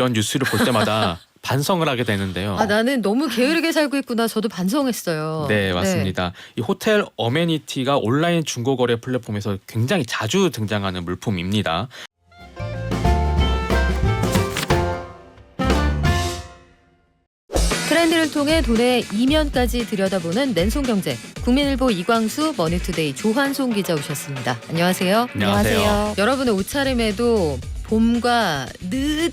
이런 뉴스를 볼 때마다 반성을 하게 되는데요. 아 나는 너무 게으르게 살고 있구나. 저도 반성했어요. 네, 맞습니다. 이 호텔 어메니티가 온라인 중고 거래 플랫폼에서 굉장히 자주 등장하는 물품입니다. 트렌드를 통해 돈의 이면까지 들여다보는 랜송 경제. 국민일보 이광수, 머니투데이 조한송 기자 오셨습니다. 안녕하세요. 안녕하세요. 여러분의 옷차림에도 봄과 늦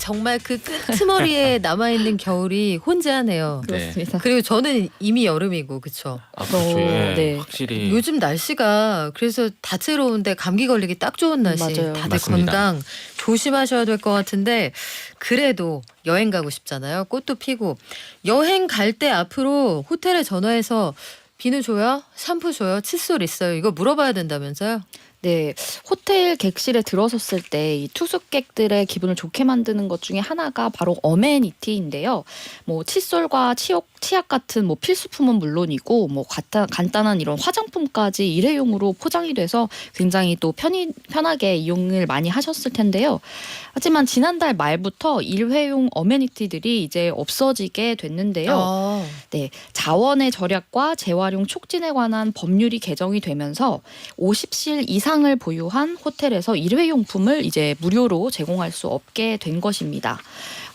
정말 그 끄트머리에 남아 있는 겨울이 혼재하네요. 네. 그렇습니다. 그리고 저는 이미 여름이고 그쵸. 아, 그렇죠. 어, 예. 네. 확실히 요즘 날씨가 그래서 다채로운데 감기 걸리기 딱 좋은 날씨. 맞아요. 다들 맞습니다. 건강 조심하셔야 될 것 같은데 그래도 여행 가고 싶잖아요. 꽃도 피고 여행 갈 때 앞으로 호텔에 전화해서 비누 줘요? 샴푸 줘요? 칫솔 있어요? 이거 물어봐야 된다면서요? 네, 호텔 객실에 들어섰을 때 이 투숙객들의 기분을 좋게 만드는 것 중에 하나가 바로 어메니티인데요. 뭐 칫솔과 치약, 치약 같은 뭐 필수품은 물론이고 뭐 간단, 간단한 이런 화장품까지 일회용으로 포장이 돼서 굉장히 또 편히 편하게 이용을 많이 하셨을 텐데요. 하지만 지난달 말부터 일회용 어메니티들이 이제 없어지게 됐는데요. 아, 네, 자원의 절약과 재활용 촉진에 관한 법률이 개정이 되면서 50실 이상 을 보유한 호텔에서 일회용품을 이제 무료로 제공할 수 없게 된 것입니다.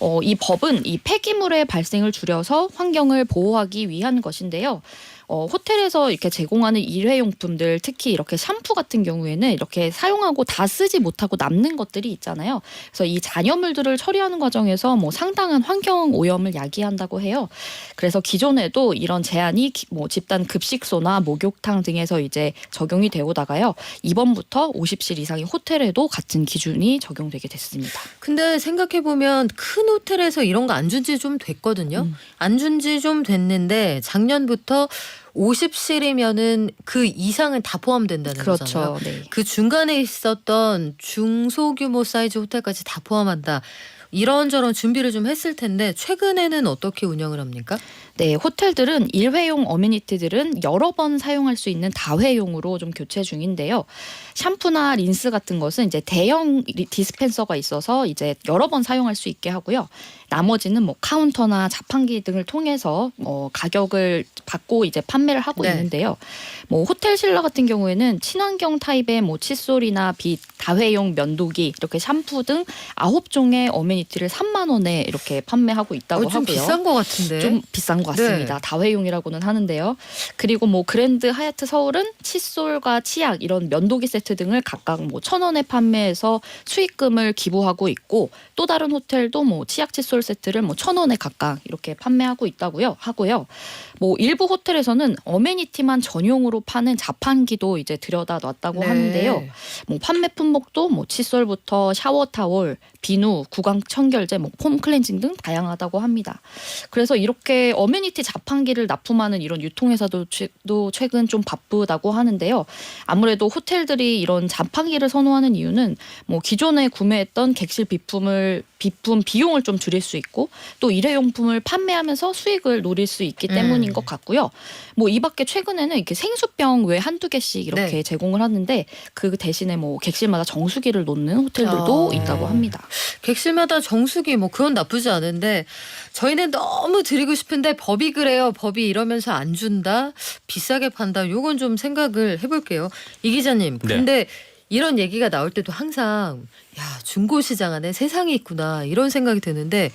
어, 이 법은 이 폐기물의 발생을 줄여서 환경을 보호하기 위한 것인데요. 어, 호텔에서 이렇게 제공하는 일회용품들 특히 이렇게 샴푸 같은 경우에는 이렇게 사용하고 다 쓰지 못하고 남는 것들이 있잖아요. 그래서 이 잔여물들을 처리하는 과정에서 뭐 상당한 환경 오염을 야기한다고 해요. 그래서 기존에도 이런 제한이 기- 뭐 집단 급식소나 목욕탕 등에서 이제 적용이 되어 오다가요. 이번부터 50실 이상의 호텔에도 같은 기준이 적용되게 됐습니다. 근데 생각해 보면 큰 호텔에서 이런 거 안 준 지 좀 됐거든요. 음. 안준 지 좀 됐는데 작년부터 50실이면은 그 이상은 다 포함된다는 거잖아요. 그렇죠. 네. 그 중간에 있었던 중소규모 사이즈 호텔까지 다 포함한다. 이런저런 준비를 좀 했을 텐데 최근에는 어떻게 운영을 합니까? 네, 호텔들은 일회용 어메니티들은 여러 번 사용할 수 있는 다회용으로 좀 교체 중인데요. 샴푸나 린스 같은 것은 이제 대형 리- 디스펜서가 있어서 이제 여러 번 사용할 수 있게 하고요. 나머지는 뭐 카운터나 자판기 등을 통해서 뭐 가격을 받고 이제 판매를 하고 네. 있는데요. 뭐 호텔 신라 같은 경우에는 친환경 타입의 뭐 칫솔이나 빛, 다회용 면도기, 이렇게 샴푸 등 아홉 종의 어메니티를 3만 원에 이렇게 판매하고 있다고 어, 좀 하고요. 비싼 것 같은데. 좀 비싼 것 같습니다. 네. 다회용이라고는 하는데요. 그리고 뭐 그랜드 하얏트 서울은 칫솔과 치약 이런 면도기 세트 등을 각각 뭐 천 원에 판매해서 수익금을 기부하고 있고 또 다른 호텔도 뭐 치약 칫솔 세트를 뭐 천 원에 각각 이렇게 판매하고 있다고요. 하고요. 뭐 일부 호텔에서는 어메니티만 전용으로 파는 자판기도 이제 들여다 놨다고 네. 하는데요. 뭐 판매 품목도 뭐 칫솔부터 샤워 타월, 비누, 구강 청결제, 뭐 폼 클렌징 등 다양하다고 합니다. 그래서 이렇게 어메 니티 자판기를 납품하는 이런 유통회사도 최- 최근 좀 바쁘다고 하는데요. 아무래도 호텔들이 이런 자판기를 선호하는 이유는 뭐 기존에 구매했던 객실 비품을 비품 비용을 좀 줄일 수 있고 또 일회용품을 판매하면서 수익을 노릴 수 있기 음. 때문인 것 같고요. 뭐 이 밖에 최근에는 이렇게 생수병 외 한두 개씩 이렇게 네. 제공을 하는데 그 대신에 뭐 객실마다 정수기를 놓는 호텔들도 아. 있다고 합니다. 객실마다 정수기 뭐 그건 나쁘지 않은데 저희는 너무 드리고 싶은데 법이 그래요. 법이 이러면서 안 준다. 비싸게 판다. 요건 좀 생각을 해볼게요. 이 기자님. 네. 근데 이런 얘기가 나올 때도 항상 야 중고 시장 안에 세상이 있구나 이런 생각이 드는데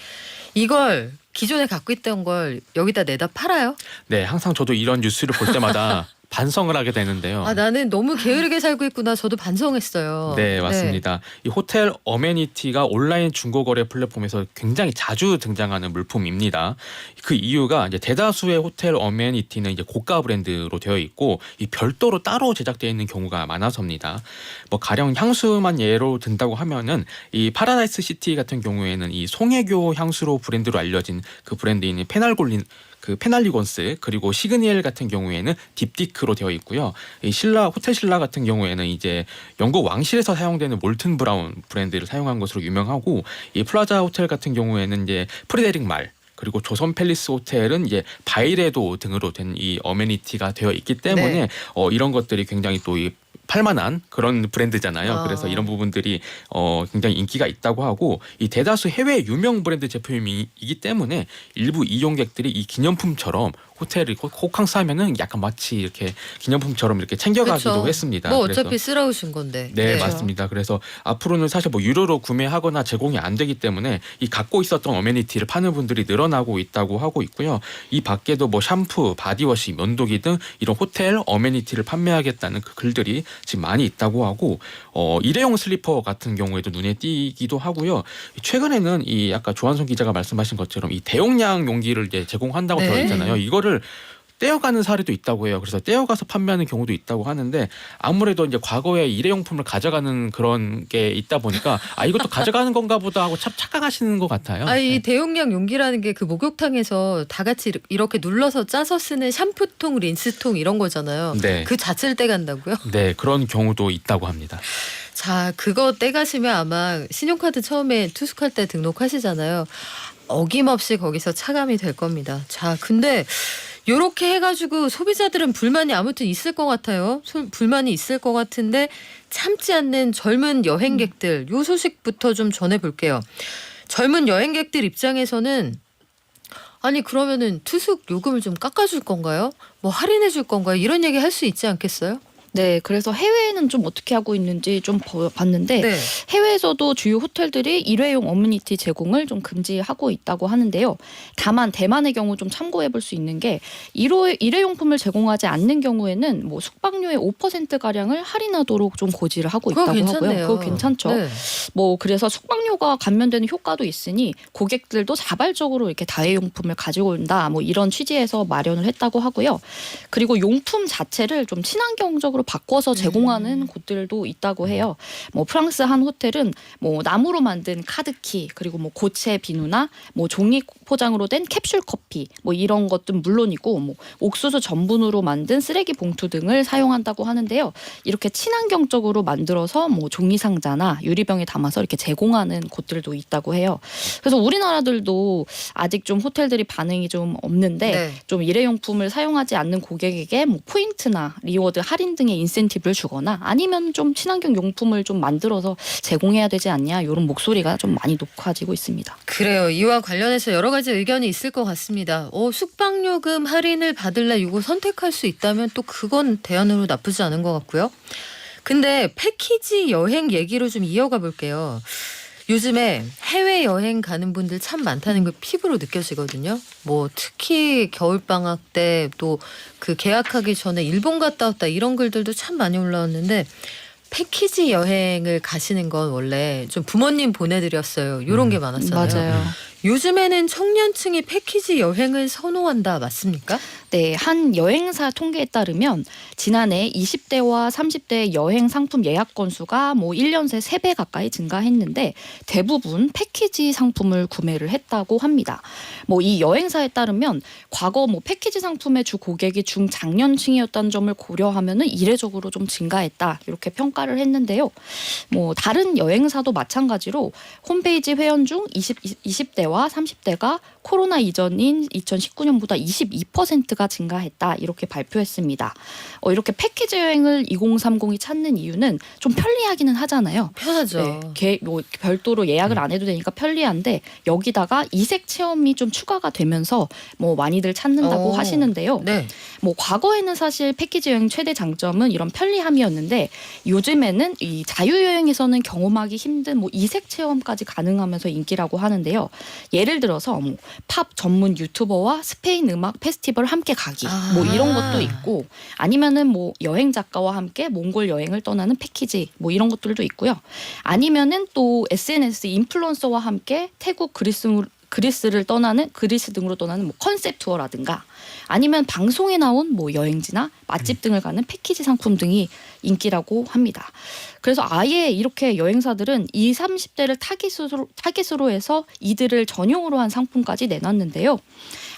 이걸 기존에 갖고 있던 걸 여기다 내다 팔아요? 네, 항상 저도 이런 뉴스를 볼 때마다 반성을 하게 되는데요. 아 나는 너무 게으르게 살고 있구나. 저도 반성했어요. 네, 맞습니다. 이 호텔 어메니티가 온라인 중고 거래 플랫폼에서 굉장히 자주 등장하는 물품입니다. 그 이유가 이제 대다수의 호텔 어메니티는 이제 고가 브랜드로 되어 있고 이 별도로 따로 제작되어 있는 경우가 많아서입니다. 뭐 가령 향수만 예로 든다고 하면은 이 파라다이스 시티 같은 경우에는 이 송혜교 향수로 브랜드로 알려진 그 브랜드인 페날골린 그 페날리곤스 그리고 시그니엘 같은 경우에는 딥디크로 되어 있고요. 이 신라 호텔 신라 같은 경우에는 이제 영국 왕실에서 사용되는 몰튼 브라운 브랜드를 사용한 것으로 유명하고 이 플라자 호텔 같은 경우에는 이제 프리데릭 말 그리고 조선 팰리스 호텔은 이제 바이레도 등으로 된 이 어메니티가 되어 있기 때문에 네. 어, 이런 것들이 굉장히 또이 팔만한 그런 브랜드잖아요. 아. 그래서 이런 부분들이 어, 굉장히 인기가 있다고 하고 이 대다수 해외 유명 브랜드 제품이기 때문에 일부 이용객들이 이 기념품처럼 호텔을 호- 호캉스 하면은 약간 마치 이렇게 기념품처럼 이렇게 챙겨가기도 그쵸. 했습니다. 뭐 그래서 어차피 쓰러 오신 건데. 네, 그렇죠. 맞습니다. 그래서 앞으로는 사실 뭐 유료로 구매하거나 제공이 안 되기 때문에 이 갖고 있었던 어메니티를 파는 분들이 늘어나고 있다고 하고 있고요. 이 밖에도 뭐 샴푸, 바디워시, 면도기 등 이런 호텔 어메니티를 판매하겠다는 그 글들이 지금 많이 있다고 하고 어 일회용 슬리퍼 같은 경우에도 눈에 띄기도 하고요. 최근에는 이 아까 조한son 기자가 말씀하신 것처럼 이 대용량 용기를 이제 제공한다고 네. 되어 있잖아요. 이거를 떼어가는 사례도 있다고 해요. 그래서 떼어가서 판매하는 경우도 있다고 하는데 아무래도 이제 과거에 일회용품을 가져가는 그런 게 있다 보니까 아 이것도 가져가는 건가 보다 하고 참 착각하시는 것 같아요. 아, 이 네. 대용량 용기라는 게 그 목욕탕에서 다 같이 이렇게 눌러서 짜서 쓰는 샴푸통, 린스통 이런 거잖아요. 네. 그 자체를 떼간다고요? 네 그런 경우도 있다고 합니다. 자, 그거 떼가시면 아마 신용카드 처음에 투숙할 때 등록하시잖아요. 어김없이 거기서 차감이 될 겁니다. 자, 근데 요렇게 해가지고 소비자들은 불만이 아무튼 있을 것 같아요. 소- 불만이 있을 것 같은데 참지 않는 젊은 여행객들 요 소식부터 좀 전해볼게요. 젊은 여행객들 입장에서는 아니 그러면은 투숙 요금을 좀 깎아줄 건가요? 뭐 할인해줄 건가요? 이런 얘기 할 수 있지 않겠어요? 네, 그래서 해외에는 좀 어떻게 하고 있는지 좀 보- 봤는데 네. 해외에서도 주요 호텔들이 일회용 어메니티 제공을 좀 금지하고 있다고 하는데요. 다만 대만의 경우 좀 참고해 볼 수 있는 게 일호, 일회용품을 제공하지 않는 경우에는 뭐 숙박료의 5% 가량을 할인하도록 좀 고지를 하고 있다고 괜찮네요. 하고요. 그거 괜찮죠. 네. 뭐 그래서 숙박료가 감면되는 효과도 있으니 고객들도 자발적으로 이렇게 다회용품을 가지고 온다 뭐 이런 취지에서 마련을 했다고 하고요. 그리고 용품 자체를 좀 친환경적으로 바꿔서 제공하는 음. 곳들도 있다고 해요. 뭐 프랑스 한 호텔은 뭐 나무로 만든 카드키 그리고 뭐 고체 비누나 뭐 종이 포장으로 된 캡슐 커피 뭐 이런 것들 물론이고 뭐 옥수수 전분으로 만든 쓰레기 봉투 등을 사용한다고 하는데요. 이렇게 친환경적으로 만들어서 뭐 종이 상자나 유리병에 담아서 이렇게 제공하는 곳들도 있다고 해요. 그래서 우리나라들도 아직 좀 호텔들이 반응이 좀 없는데 네. 좀 일회용품을 사용하지 않는 고객에게 뭐 포인트나 리워드 할인 등의 인센티브를 주거나 아니면 좀 친환경 용품을 좀 만들어서 제공해야 되지 않냐 이런 목소리가 좀 많이 높아지고 있습니다. 그래요. 이와 관련해서 여러 가지 의견이 있을 것 같습니다. 어, 숙박요금 할인을 받을래 이거 선택할 수 있다면 또 그건 대안으로 나쁘지 않은 것 같고요. 근데 패키지 여행 얘기로 좀 이어가 볼게요. 요즘에 해외 여행 가는 분들 참 많다는 걸 피부로 느껴지거든요. 뭐 특히 겨울 방학 때 또 그 계약하기 전에 일본 갔다 왔다 이런 글들도 참 많이 올라왔는데 패키지 여행을 가시는 건 원래 좀 부모님 보내드렸어요. 이런 음. 게 많았잖아요. 요 즘에는 청년층이 패키지 여행을 선호한다 맞습니까? 네, 한 여행사 통계에 따르면 지난해 20대와 30대 여행 상품 예약 건수가 뭐 1년 새 3배 가까이 증가했는데 대부분 패키지 상품을 구매를 했다고 합니다. 뭐 이 여행사에 따르면 과거 뭐 패키지 상품의 주 고객이 중장년층이었다는 점을 고려하면은 이례적으로 좀 증가했다. 이렇게 평가를 했는데요. 뭐 다른 여행사도 마찬가지로 홈페이지 회원 중 20, 20대와 30대가 코로나 이전인 2019년보다 22%가 증가했다 이렇게 발표했습니다. 어, 이렇게 패키지 여행을 2030이 찾는 이유는 좀 편리하기는 하잖아요. 편하죠. 네, 개- 뭐 별도로 예약을 안 해도 되니까 편리한데 여기다가 이색 체험이 좀 추가가 되면서 뭐 많이들 찾는다고 어. 하시는데요. 네. 뭐 과거에는 사실 패키지 여행 최대 장점은 이런 편리함이었는데 요즘에는 이 자유 여행에서는 경험하기 힘든 뭐 이색 체험까지 가능하면서 인기라고 하는데요. 예를 들어서 뭐팝 전문 유튜버와 스페인 음악 페스티벌 함께 가기 아. 뭐 이런 것도 있고 아니면은 뭐 여행 작가와 함께 몽골 여행을 떠나는 패키지 뭐 이런 것들도 있고요. 아니면은 또 SNS 인플루언서와 함께 태국 그리스 그리스를 떠나는 그리스 등으로 떠나는 뭐 컨셉 투어라든가 아니면 방송에 나온 뭐 여행지나 맛집 등을 가는 패키지 상품 등이 인기라고 합니다. 그래서 아예 이렇게 여행사들은 20, 30대를 타깃으로, 타깃으로 해서 이들을 전용으로 한 상품까지 내놨는데요.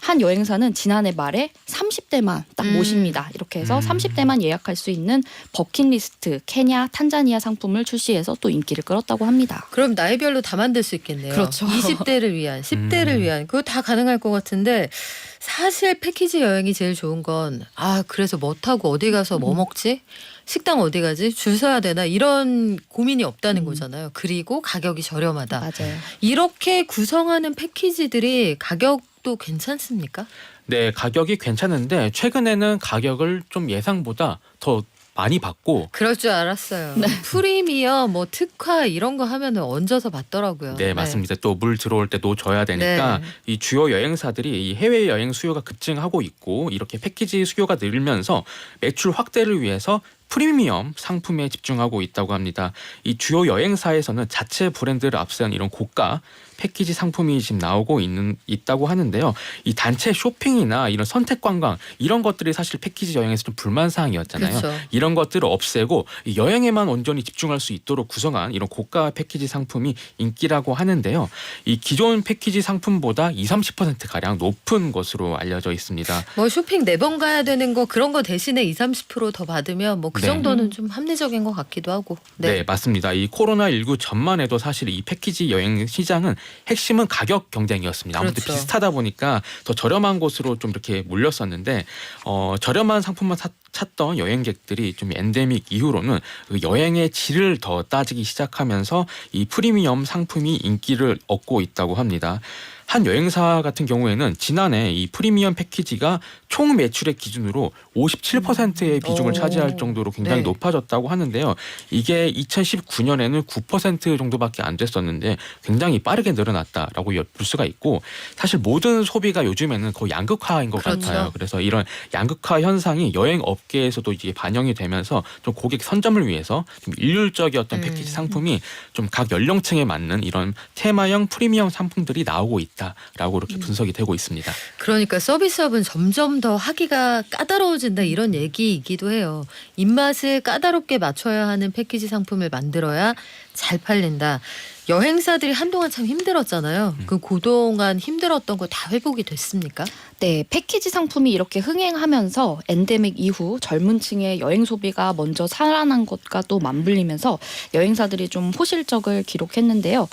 한 여행사는 지난해 말에 30대만 딱 음. 모십니다. 이렇게 해서 음. 30대만 예약할 수 있는 버킷리스트 케냐, 탄자니아 상품을 출시해서 또 인기를 끌었다고 합니다. 그럼 나이별로 다 만들 수 있겠네요. 그렇죠. 20대를 위한, 10대를 음. 위한 그거 다 가능할 것 같은데 사실 패키지 여행이 제일 좋은 건 아 그래서 뭐 타고 어디 가서 뭐 음. 먹지? 식당 어디 가지? 줄 서야 되나? 이런 고민이 없다는 음. 거잖아요. 그리고 가격이 저렴하다. 맞아요. 이렇게 구성하는 패키지들이 가격도 괜찮습니까? 네, 가격이 괜찮은데 최근에는 가격을 좀 예상보다 더 많이 받고 그럴 줄 알았어요. 네. 프리미엄, 뭐 특화 이런 거 하면은 얹어서 받더라고요. 네, 맞습니다. 또 물 들어올 때노 줘야 되니까 네. 이 주요 여행사들이 이 해외 여행 수요가 급증하고 있고 이렇게 패키지 수요가 늘면서 매출 확대를 위해서 프리미엄 상품에 집중하고 있다고 합니다. 이 주요 여행사에서는 자체 브랜드를 앞세운 이런 고가 패키지 상품이 지금 나오고 있는 있다고 하는데요. 이 단체 쇼핑이나 이런 선택 관광 이런 것들이 사실 패키지 여행에서 좀 불만 사항이었잖아요. 그렇죠. 이런 것들을 없애고 이 여행에만 온전히 집중할 수 있도록 구성한 이런 고가 패키지 상품이 인기라고 하는데요. 이 기존 패키지 상품보다 2, 30% 가량 높은 것으로 알려져 있습니다. 뭐 쇼핑 네 번 가야 되는 거 그런 거 대신에 2, 30%더 받으면 뭐 그 네. 정도는 좀 합리적인 것 같기도 하고. 네. 맞습니다. 이 코로나 19 전만 해도 사실 이 패키지 여행 시장은 핵심은 가격 경쟁이었습니다. 아무래도 그렇죠. 비슷하다 보니까 더 저렴한 곳으로 좀 이렇게 몰렸었는데 어, 저렴한 상품만 사- 찾던 여행객들이 좀 엔데믹 이후로는 그 여행의 질을 더 따지기 시작하면서 이 프리미엄 상품이 인기를 얻고 있다고 합니다. 한 여행사 같은 경우에는 지난해 이 프리미엄 패키지가 총 매출의 기준으로 57%의 비중을 오. 차지할 정도로 굉장히 네. 높아졌다고 하는데요. 이게 2019년에는 9% 정도밖에 안 됐었는데 굉장히 빠르게 늘어났다라고 볼 수가 있고 사실 모든 소비가 요즘에는 거의 양극화인 것 그렇죠. 같아요. 그래서 이런 양극화 현상이 여행 업계에서도 이제 반영이 되면서 좀 고객 선점을 위해서 좀 일률적이었던 음. 패키지 상품이 좀 각 연령층에 맞는 이런 테마형 프리미엄 상품들이 나오고 있다 라고 이렇게 분석이 되고 있습니다. 그러니까 서비스업은 점점 더 하기가 까다로워진다 이런 얘기이기도 해요. 입맛을 까다롭게 맞춰야 하는 패키지 상품을 만들어야 잘 팔린다. 여행사들이 한동안 참 힘들었잖아요. 음. 그 그동안 힘들었던 거 다 회복이 됐습니까? 네, 패키지 상품이 이렇게 흥행하면서 엔데믹 이후 젊은 층의 여행 소비가 먼저 살아난 것과 또 맞물리면서 여행사들이 좀 호실적을 기록했는데요.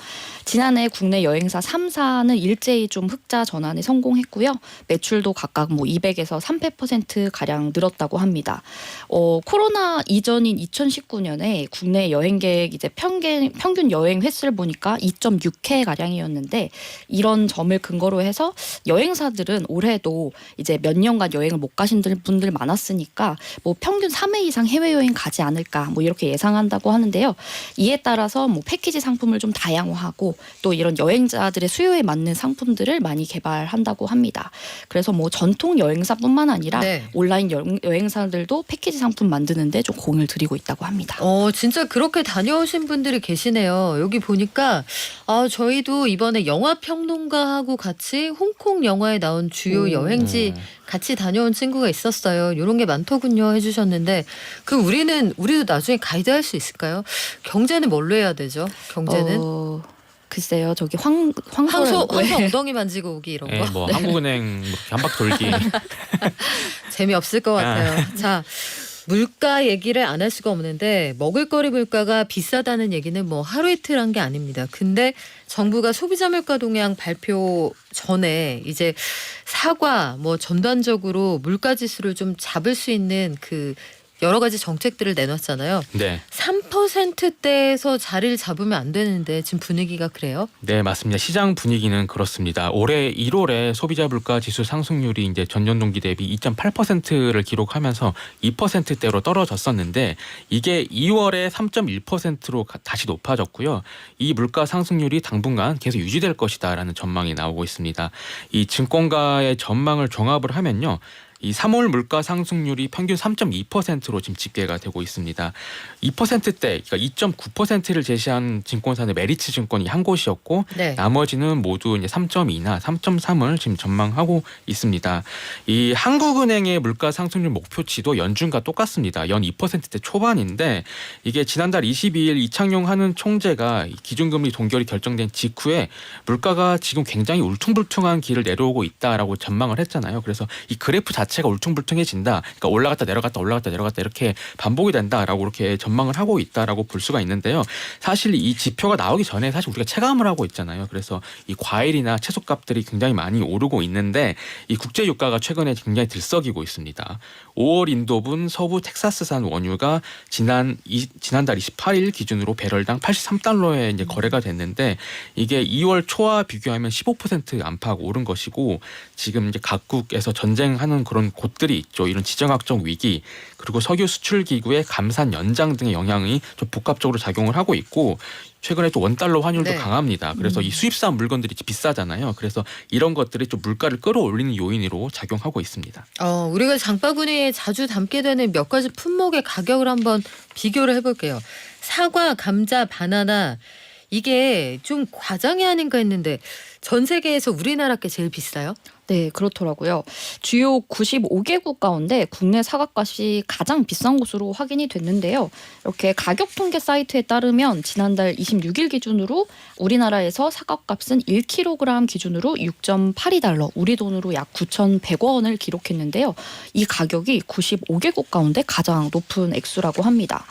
지난해 국내 여행사 3사는 일제히 좀 흑자 전환에 성공했고요. 매출도 각각 뭐 200에서 300% 가량 늘었다고 합니다. 어, 코로나 이전인 2019년에 국내 여행객 이제 평균 평균 여행 횟수를 보니까 2.6회 가량이었는데 이런 점을 근거로 해서 여행사들은 올해도 이제 몇 년간 여행을 못 가신 분들 많았으니까 뭐 평균 3회 이상 해외 여행 가지 않을까 뭐 이렇게 예상한다고 하는데요. 이에 따라서 뭐 패키지 상품을 좀 다양화하고 또 이런 여행자들의 수요에 맞는 상품들을 많이 개발한다고 합니다. 그래서 뭐 전통 여행사뿐만 아니라 네. 온라인 여- 여행사들도 패키지 상품 만드는데 좀 공을 들이고 있다고 합니다. 어, 진짜 그렇게 다녀오신 분들이 계시네요. 여기 보니까 아, 저희도 이번에 영화 평론가하고 같이 홍콩 영화에 나온 주요 오. 여행지 음. 같이 다녀온 친구가 있었어요. 이런 게 많더군요 해주셨는데 그 우리는 우리도 나중에 가이드 할 수 있을까요? 경제는 뭘로 해야 되죠? 경제는 어, 글쎄요, 저기 황 황소 황소 왜? 황소 엉덩이 만지고 오기 이런 예, 거 뭐 한국은행 뭐 이렇게 한박 돌기 재미 없을 것 같아요. 자. 물가 얘기를 안 할 수가 없는데 먹을거리 물가가 비싸다는 얘기는 뭐 하루 이틀 한 게 아닙니다. 근데 정부가 소비자 물가 동향 발표 전에 이제 사과 뭐 전반적으로 물가 지수를 좀 잡을 수 있는 그 여러 가지 정책들을 내놨잖아요. 네. 3%대에서 자리를 잡으면 안 되는데 지금 분위기가 그래요? 네, 맞습니다. 시장 분위기는 그렇습니다. 올해 1월에 소비자 물가 지수 상승률이 이제 전년 동기 대비 2.8%를 기록하면서 2%대로 떨어졌었는데 이게 2월에 3.1%로 다시 높아졌고요. 이 물가 상승률이 당분간 계속 유지될 것이다라는 전망이 나오고 있습니다. 이 증권가의 전망을 종합을 하면요. 이 3월 물가 상승률이 평균 3.2%로 지금 집계가 되고 있습니다. 2%대, 그러니까 2.9%를 제시한 증권사는 메리츠 증권이 한 곳이었고 네. 나머지는 모두 이제 3.2나 3.3을 지금 전망하고 있습니다. 이 한국은행의 물가 상승률 목표치도 연준과 똑같습니다. 연 2%대 초반인데 이게 지난달 22일 이창용 하는 총재가 이 기준금리 동결이 결정된 직후에 물가가 지금 굉장히 울퉁불퉁한 길을 내려오고 있다라고 전망을 했잖아요. 그래서 이 그래프 자체가 자체가 울퉁불퉁해진다. 그러니까 올라갔다 내려갔다 올라갔다 내려갔다 이렇게 반복이 된다라고 이렇게 전망을 하고 있다라고 볼 수가 있는데요. 사실 이 지표가 나오기 전에 사실 우리가 체감을 하고 있잖아요. 그래서 이 과일이나 채소값들이 굉장히 많이 오르고 있는데 이 국제 유가가 최근에 굉장히 들썩이고 있습니다. 5월 인도분 서부 텍사스산 원유가 지난 이, 지난달 28일 기준으로 배럴당 83달러에 이제 거래가 됐는데 이게 2월 초와 비교하면 15% 안팎 오른 것이고 지금 이제 각국에서 전쟁하는 그런 곳들이 있죠. 이런 지정학적 위기 그리고 석유 수출 기구의 감산 연장 등의 영향이 좀 복합적으로 작용을 하고 있고 최근에 또 원달러 환율도 네. 강합니다. 그래서 이 수입산 물건들이 비싸잖아요. 그래서 이런 것들이 좀 물가를 끌어올리는 요인으로 작용하고 있습니다. 어, 우리가 장바구니에 자주 담게 되는 몇 가지 품목의 가격을 한번 비교를 해볼게요. 사과, 감자, 바나나 이게 좀 과장이 아닌가 했는데 전 세계에서 우리나라 게 제일 비싸요? 네, 그렇더라고요. 주요 95개국 가운데 국내 사과값이 가장 비싼 곳으로 확인이 됐는데요. 이렇게 가격 통계 사이트에 따르면 지난달 26일 기준으로 우리나라에서 사과값은 1kg 기준으로 6.82달러, 우리 돈으로 약 9,100원을 기록했는데요. 이 가격이 95개국 가운데 가장 높은 액수라고 합니다.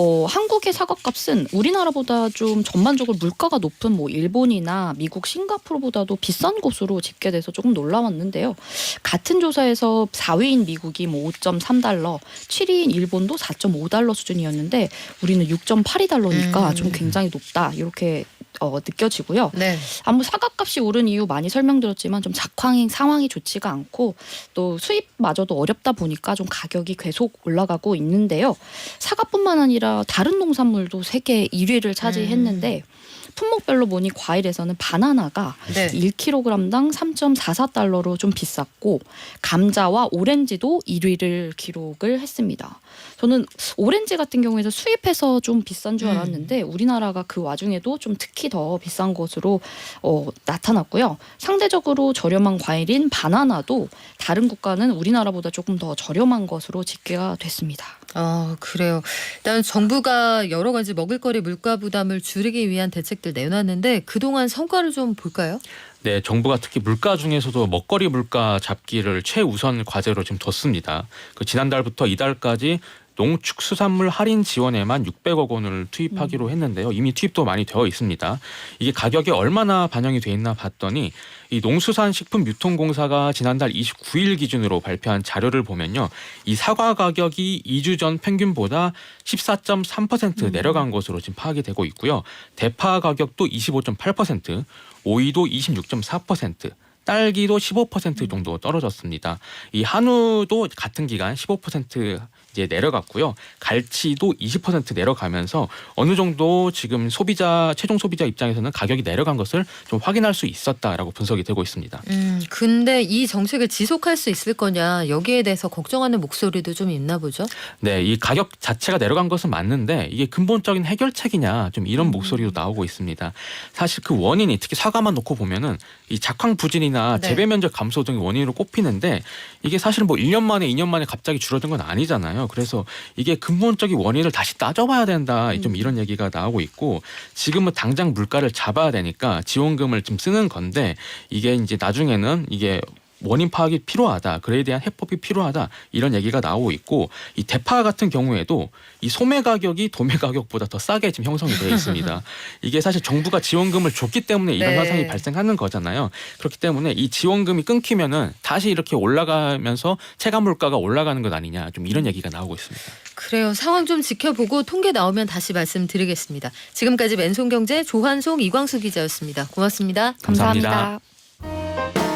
어, 한국의 사과값은 우리나라보다 좀 전반적으로 물가가 높은 뭐 일본이나 미국, 싱가포르보다도 비싼 곳으로 집계돼서 조금 놀라 웠는데요. 같은 조사에서 4위인 미국이 뭐 5.3달러, 7위인 일본도 4.5달러 수준이었는데 우리는 6.82달러니까 음. 좀 굉장히 높다 이렇게 어, 느껴지고요. 네. 아무 사과값이 오른 이유 많이 설명드렸지만 좀 작황이 상황이 좋지가 않고 또 수입마저도 어렵다 보니까 좀 가격이 계속 올라가고 있는데요. 사과뿐만 아니라 다른 농산물도 세계 1위를 차지했는데 품목별로 보니 과일에서는 바나나가 네. 1kg당 3.44달러로 좀 비쌌고 감자와 오렌지도 1위를 기록을 했습니다. 저는 오렌지 같은 경우에는 수입해서 좀 비싼 줄 음. 알았는데 우리나라가 그 와중에도 좀 특히 더 비싼 것으로 어, 나타났고요. 상대적으로 저렴한 과일인 바나나도 다른 국가는 우리나라보다 조금 더 저렴한 것으로 집계가 됐습니다. 아, 그래요. 일단 정부가 여러 가지 먹을거리 물가 부담을 줄이기 위한 대책들 내놨는데 그동안 성과를 좀 볼까요? 네, 정부가 특히 물가 중에서도 먹거리 물가 잡기를 최우선 과제로 지금 뒀습니다. 그 지난달부터 이달까지 농축수산물 할인 지원에만 600억 원을 투입하기로 했는데요. 이미 투입도 많이 되어 있습니다. 이게 가격에 얼마나 반영이 돼 있나 봤더니 이 농수산식품유통공사가 지난달 29일 기준으로 발표한 자료를 보면요. 이 사과 가격이 2주 전 평균보다 14.3% 내려간 것으로 지금 파악이 되고 있고요. 대파 가격도 25.8%, 오이도 26.4%, 딸기도 15% 정도 떨어졌습니다. 이 한우도 같은 기간 15% 이제 내려갔고요. 갈치도 20% 내려가면서 어느 정도 지금 소비자 최종 소비자 입장에서는 가격이 내려간 것을 좀 확인할 수 있었다라고 분석이 되고 있습니다. 음, 근데 이 정책을 지속할 수 있을 거냐 여기에 대해서 걱정하는 목소리도 좀 있나 보죠. 네, 이 가격 자체가 내려간 것은 맞는데 이게 근본적인 해결책이냐 좀 이런 목소리도 나오고 있습니다. 사실 그 원인이 특히 사과만 놓고 보면은 이 작황 부진이나 네. 재배 면적 감소 등이 원인으로 꼽히는데 이게 사실은 뭐 1년 만에 2년 만에 갑자기 줄어든 건 아니 잖아요. 그래서 이게 근본적인 원인을 다시 따져봐야 된다. 좀 이런 얘기가 나오고 있고 지금은 당장 물가를 잡아야 되니까 지원금을 좀 쓰는 건데 이게 이제 나중에는 이게 원인 파악이 필요하다. 그에 대한 해법이 필요하다. 이런 얘기가 나오고 있고 이 대파 같은 경우에도 이 소매 가격이 도매 가격보다 더 싸게 지금 형성이 되어 있습니다. 이게 사실 정부가 지원금을 줬기 때문에 이런 네. 현상이 발생하는 거잖아요. 그렇기 때문에 이 지원금이 끊기면은 다시 이렇게 올라가면서 체감 물가가 올라가는 것 아니냐. 좀 이런 얘기가 나오고 있습니다. 그래요. 상황 좀 지켜보고 통계 나오면 다시 말씀드리겠습니다. 지금까지 맨손경제 조한송 이광수 기자였습니다. 고맙습니다. 감사합니다. 감사합니다.